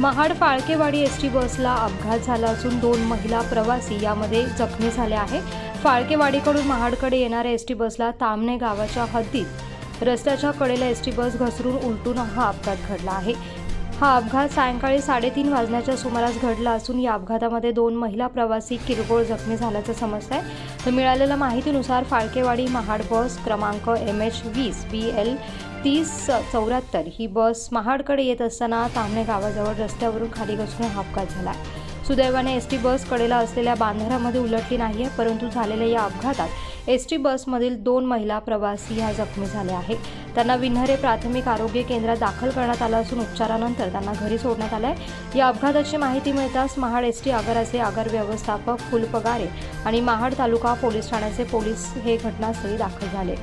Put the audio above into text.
Mahad Phalkewadi S T बसला अपघात झाला असून दोन महिला प्रवासी यामध्ये जखमी झाल्या आहे फाळकेवाडीकडून महाडकडे येणाऱ्या एस टी बसला तामणे गावाच्या हद्दीत. रस्त्याच्या कडेला एस टी बस घसरून उलटून हा अपघात घडला आहे. हा अपघात सायंकाळी साडेतीन वाजण्याच्या सुमारास घडला असून या अपघातामध्ये दोन महिला प्रवासी किरकोळ जखमी झाल्याचं समजत आहे तर मिळालेल्या माहितीनुसार फाळकेवाडी महाड बस क्रमांक एम एच वीस बी एल तीस चौऱ्याहत्तर. ही बस महाडकडे येत असताना तामणे गावाजवळ रस्त्यावरून खाली घसरून हा अपघात झाला. सुदैवाने एस टी बस कडेला असलेल्या बांधाऱ्यामध्ये उलटली नाही आहे परंतु झालेल्या या अपघातात एस टी बसमधील दोन महिला प्रवासी ह्या जखमी झाल्या आहेत त्यांना विन्हरे प्राथमिक आरोग्य केंद्रात दाखल करण्यात आलं असून उपचारानंतर त्यांना घरी सोडण्यात आलं आहे या अपघाताची माहिती मिळताच महाड एस टी आगाराचे आगार व्यवस्थापक फुलपगारे आणि महाड तालुका पोलीस ठाण्याचे पोलीस हे घटनास्थळी दाखल झाले.